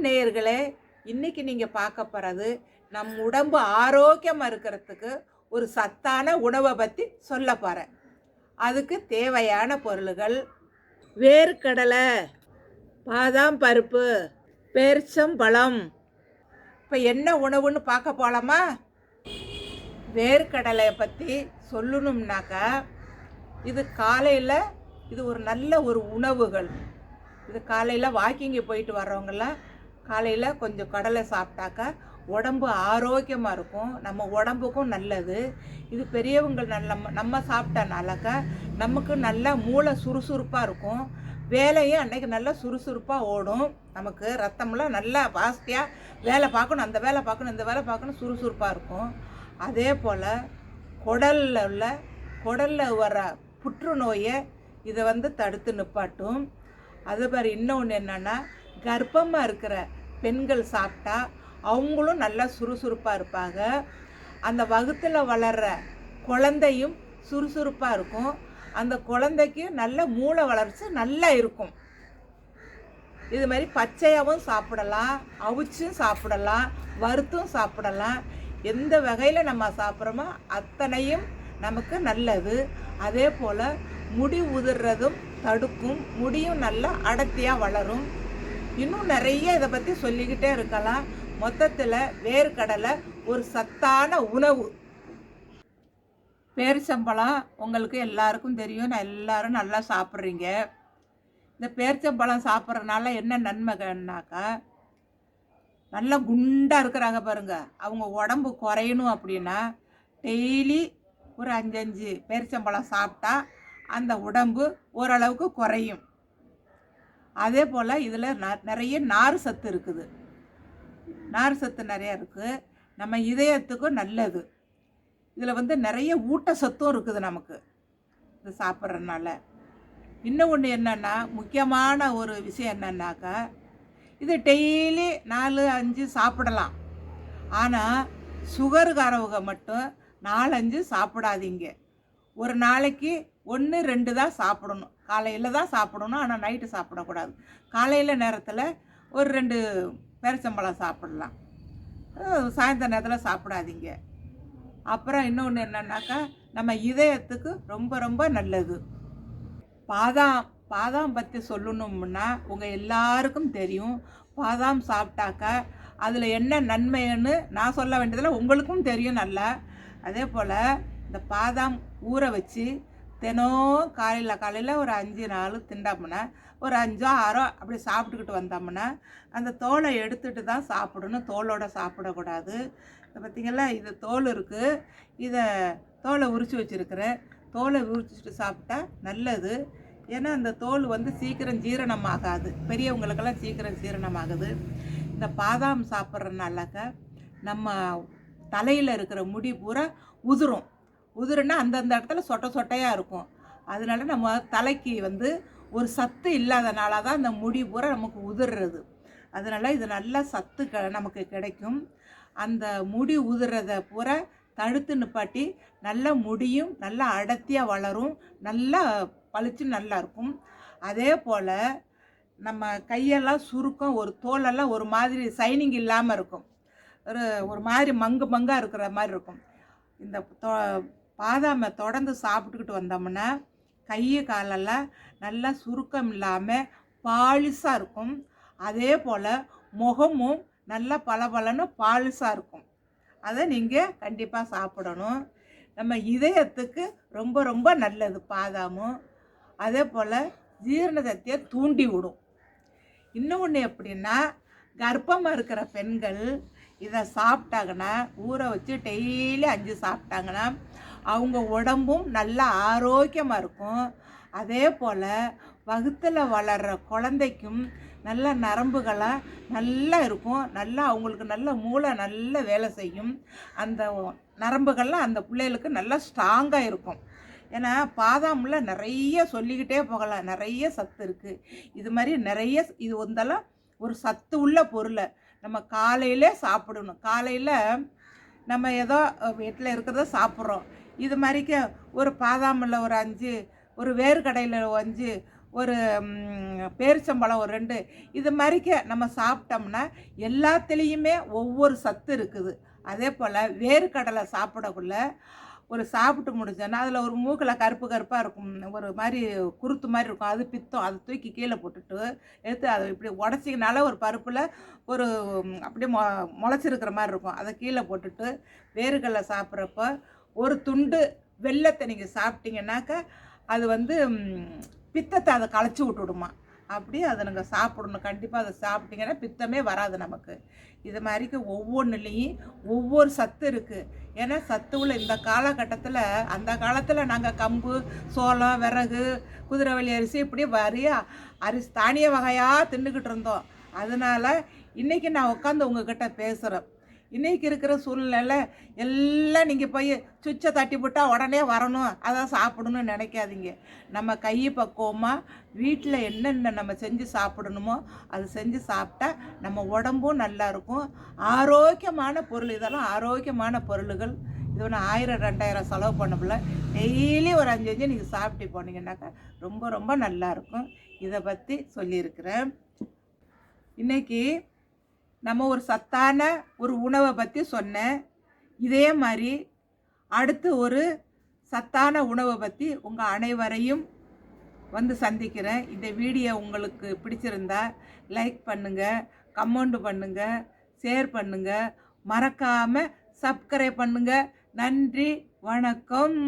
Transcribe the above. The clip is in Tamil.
நேயர்களே இன்னைக்கு நீங்கள் பார்க்க போகிறது நம் உடம்பு ஆரோக்கியமாக இருக்கிறதுக்கு ஒரு சத்தான உணவை பற்றி சொல்ல போகிறேன் அதுக்கு தேவையான பொருள்கள் வேர்க்கடலை பாதாம் பருப்பு பேரிச்சம்பழம் இப்போ என்ன உணவுன்னு பார்க்க போகலாமா வேர்க்கடலையை பற்றி சொல்லணும்னாக்கா இது காலையில் இது ஒரு நல்ல ஒரு உணவுகள். இது காலையில் வாக்கிங்கு போயிட்டு வர்றவங்களாம் காலையில் கொஞ்சம் கடலை சாப்பிட்டாக்கா உடம்பு ஆரோக்கியமாக இருக்கும். நம்ம உடம்புக்கும் நல்லது. இது பெரியவங்க நல்ல நம்ம சாப்பிட்டனாலக்கா நமக்கு நல்லா மூளை சுறுசுறுப்பாக இருக்கும். வேலையும் அன்னைக்கு நல்லா சுறுசுறுப்பாக ஓடும். நமக்கு ரத்தம்லாம் நல்லா பாஸ்தியாக வேலை பார்க்கணும் அந்த வேலை பார்க்கணும் இந்த வேலை பார்க்கணும் சுறுசுறுப்பாக இருக்கும். அதே போல் குடலில் உள்ள குடலில் வர புற்றுநோயை இதை வந்து தடுத்து நிப்பாட்டும். அது மாதிரி இன்னொன்று என்னென்னா கர்ப்பமாக இருக்கிற பெண்கள் சாப்பிட்டா அவங்களும் நல்லா சுறுசுறுப்பாக இருப்பாங்க. அந்த வகுத்தில் வளர்கிற குழந்தையும் சுறுசுறுப்பாக இருக்கும். அந்த குழந்தைக்கு நல்ல மூளை வளர்ச்சி நல்லா இருக்கும். இது மாதிரி பச்சையாகவும் சாப்பிடலாம் அவிச்சும் சாப்பிடலாம் வறுத்தும் சாப்பிடலாம். எந்த வகையில் நம்ம சாப்பிட்றோமோ அத்தனையும் நமக்கு நல்லது. அதே போல் முடி உதிர்றதும் தடுக்கும். முடியும் நல்லா அடர்த்தியாக வளரும். இன்னும் நிறைய இதை பற்றி சொல்லிக்கிட்டே இருக்கலாம். மொத்தத்தில் வேர்க்கடலை ஒரு சத்தான உணவு. பேரிச்சம்பழம் உங்களுக்கு எல்லாருக்கும் தெரியும். நான் எல்லாரும் நல்லா சாப்பிட்றீங்க. இந்த பேரிச்சம்பழம் சாப்பிட்றதுனால என்ன நன்மைகள்னாக்கா நல்லா குண்டாக இருக்கிறாங்க பாருங்கள் அவங்க உடம்பு குறையணும் அப்படின்னா டெய்லி ஒரு அஞ்சஞ்சு பேரிச்சம்பழம் சாப்பிட்டா அந்த உடம்பு ஓரளவுக்கு குறையும். அதே போல் இதில் ந நிறைய நார் சத்து இருக்குது. நார் சத்து நிறையா இருக்குது நம்ம இதயத்துக்கும் நல்லது. இதில் வந்து நிறைய ஊட்டச்சத்தும் இருக்குது நமக்கு. இது சாப்பிட்றதுனால. இன்னும் ஒன்று என்னென்னா முக்கியமான ஒரு விஷயம் என்னன்னாக்கா இது டெய்லி நாலு அஞ்சு சாப்பிடலாம். ஆனால் சுகருக்காரவங்க மட்டும் நாலஞ்சு சாப்பிடாதீங்க. ஒரு நாளைக்கு ஒன்று ரெண்டு தான் சாப்பிடணும். காலையில் தான் சாப்பிடணும் ஆனால் நைட்டு சாப்பிடக்கூடாது. காலையில் நேரத்தில் ஒரு ரெண்டு பேரிச்சம்பழம் சாப்பிடலாம். சாயந்தர நேரத்தில் சாப்பிடாதீங்க. அப்புறம் இன்னொன்று என்னன்னாக்கா நம்ம இதயத்துக்கு ரொம்ப ரொம்ப நல்லது. பாதாம் பாதாம் பற்றி சொல்லணும்னா உங்கள் எல்லாருக்கும் தெரியும். பாதாம் சாப்பிட்டாக்கா அதில் என்ன நன்மைன்னு நான் சொல்ல வேண்டியதில் உங்களுக்கும் தெரியும் நல்லா. அதே போல் இந்த பாதாம் ஊற வச்சு தினம் காலையில் காலையில் ஒரு அஞ்சு நாள் திண்டாமுன்னா ஒரு அஞ்சோ ஆறோ அப்படி சாப்பிட்டுக்கிட்டு வந்தோம்னா அந்த தோலை எடுத்துட்டு தான் சாப்பிடணும். தோலோடு சாப்பிடக்கூடாது. பார்த்திங்களா இது தோல் இருக்குது இதை தோலை உரித்து வச்சுருக்கிறேன். தோலை உரிச்சிட்டு சாப்பிட்டா நல்லது. ஏன்னா அந்த தோல் வந்து சீக்கிரம் ஜீரணமாகாது. பெரியவங்களுக்கெல்லாம் சீக்கிரம் ஜீரணமாகுது. இந்த பாதாம் சாப்பிட்றதுனாலக்க நம்ம தலையில் இருக்கிற முடி பூரா உதிரும். உதிருன்னா அந்தந்த இடத்துல சொட்டை சொட்டையாக இருக்கும். அதனால நம்ம தலைக்கு வந்து ஒரு சத்து இல்லாதனால தான் அந்த முடி பூரா நமக்கு உதிர்றது. அதனால் இது நல்ல சத்து க நமக்கு கிடைக்கும். அந்த முடி உதிர்றத பூரா தடுத்து நிப்பாட்டி நல்ல முடியும் நல்லா அடர்த்தியாக வளரும் நல்லா பளிச்சு நல்லா இருக்கும். அதே போல் நம்ம கையெல்லாம் சுருக்கம் ஒரு தோலெல்லாம் ஒரு மாதிரி சைனிங் இல்லாமல் இருக்கும். ஒரு ஒரு மாதிரி மங்கு மங்காக இருக்கிற மாதிரி இருக்கும். இந்த தோ பாதாமை தொடர்ந்து சாப்பிட்டுக்கிட்டு வந்தோம்னா கை காலெல்லாம் நல்லா சுருக்கம் இல்லாமல் பாலிஷாக இருக்கும். அதே போல் முகமும் நல்லா பளபளன்னு பாலிஷாக இருக்கும். அதை நீங்கள் கண்டிப்பாக சாப்பிடணும். நம்ம இதயத்துக்கு ரொம்ப ரொம்ப நல்லது பாதாமும். அதே போல் ஜீரண சக்தியை தூண்டி விடும். இன்னொன்று எப்படின்னா கர்ப்பமாக இருக்கிற பெண்கள் இதை சாப்பிட்டாங்கன்னா ஊற வச்சு டெய்லி அஞ்சு சாப்பிட்டாங்கன்னா அவங்க உடம்பும் நல்லா ஆரோக்கியமாக இருக்கும். அதே போல் வகுத்தில் வளர்கிற குழந்தைக்கும் நல்ல நரம்புகளாக நல்லா இருக்கும். நல்லா அவங்களுக்கு நல்ல மூளை நல்ல வேலை செய்யும். அந்த நரம்புகள்லாம் அந்த பிள்ளைகளுக்கு நல்லா ஸ்ட்ராங்காக இருக்கும். ஏன்னா பாதாமில் நிறைய சொல்லிக்கிட்டே போகலாம். நிறைய சத்து இருக்குது இது மாதிரி நிறைய இது வந்தாலும் ஒரு சத்து உள்ள பொருளை நம்ம காலையிலே சாப்பிடணும். காலையில் நம்ம ஏதோ வீட்டில் இருக்கிறத சாப்பிட்றோம். இது மாதிரிக்க ஒரு பாதாமில் ஒரு அஞ்சு ஒரு வேர்க்கடையில் அஞ்சு ஒரு பேரிச்சம்பழம் ஒரு ரெண்டு இது மாதிரிக்க நம்ம சாப்பிட்டோம்னா எல்லாத்துலேயுமே ஒவ்வொரு சத்து இருக்குது. அதே போல் வேர்க்கடலை சாப்பிடக்குள்ள ஒரு சாப்பிட்டு முடிஞ்சோன்னா அதில் ஒரு மூக்கில் கருப்பு கருப்பாக இருக்கும். ஒரு மாதிரி குருத்து மாதிரி இருக்கும். அது பித்தம் அதை தூக்கி கீழே போட்டுட்டு எடுத்து அதை இப்படி உடச்சிங்கனால ஒரு பருப்பில் ஒரு அப்படியே மொ முளைச்சிருக்கிற மாதிரி இருக்கும். அதை கீழே போட்டுட்டு வேர்க்கடலை சாப்பிட்றப்போ ஒரு துண்டு வெள்ளத்தை நீங்கள் சாப்பிட்டீங்கன்னாக்கா அது வந்து பித்தத்தை அதை களைச்சி விட்டுடுமா. அப்படி அதை நாங்கள் சாப்பிடணும். கண்டிப்பாக அதை சாப்பிட்டீங்கன்னா பித்தமே வராது நமக்கு. இது மாதிரிக்கு ஒவ்வொன்றுலேயும் ஒவ்வொரு சத்து இருக்குது ஏன்னா சத்து உள்ள இந்த காலகட்டத்தில் அந்த காலத்தில் நாங்கள் கம்பு சோளம் விறகு குதிரைவெளி அரிசி இப்படி வரையா அரிசி தானிய வகையாக தின்னுக்கிட்டு இருந்தோம். அதனால் இன்றைக்கி நான் உட்காந்து உங்ககிட்ட பேசுகிறேன் இன்றைக்கி இருக்கிற சூழ்நிலையில் எல்லாம் நீங்கள் போய் சுவிட்சை தட்டி விட்டால் உடனே வரணும். அதை சாப்பிடணும்னு நினைக்காதீங்க. நம்ம கை பக்குவமாக வீட்டில் என்னென்ன நம்ம செஞ்சு சாப்பிடணுமோ அது செஞ்சு சாப்பிட்டா நம்ம உடம்பும் நல்லாயிருக்கும் ஆரோக்கியமான பொருள் இதெல்லாம் ஆரோக்கியமான பொருள்கள். இது ஒன்று ஆயிரம் ரெண்டாயிரம் செலவு பண்ணக்குள்ள டெய்லி ஒரு அஞ்சு அஞ்சு நீங்கள் சாப்பிட்டு போனீங்கன்னாக்கா ரொம்ப ரொம்ப நல்லா இருக்கும். இதை பற்றி சொல்லியிருக்கிறேன். இன்னைக்கு நம்ம ஒரு சத்தான ஒரு உணவை பற்றி சொன்னேன் இதே மாதிரி அடுத்து ஒரு சத்தான உணவை பற்றி உங்கள் அனைவரையும் வந்து சந்திக்கிறேன். இந்த வீடியோ உங்களுக்கு பிடிச்சிருந்தா லைக் பண்ணுங்கள் கமெண்ட் பண்ணுங்கள் ஷேர் பண்ணுங்கள் மறக்காமல் சப்ஸ்கிரைப் பண்ணுங்கள் நன்றி வணக்கம்.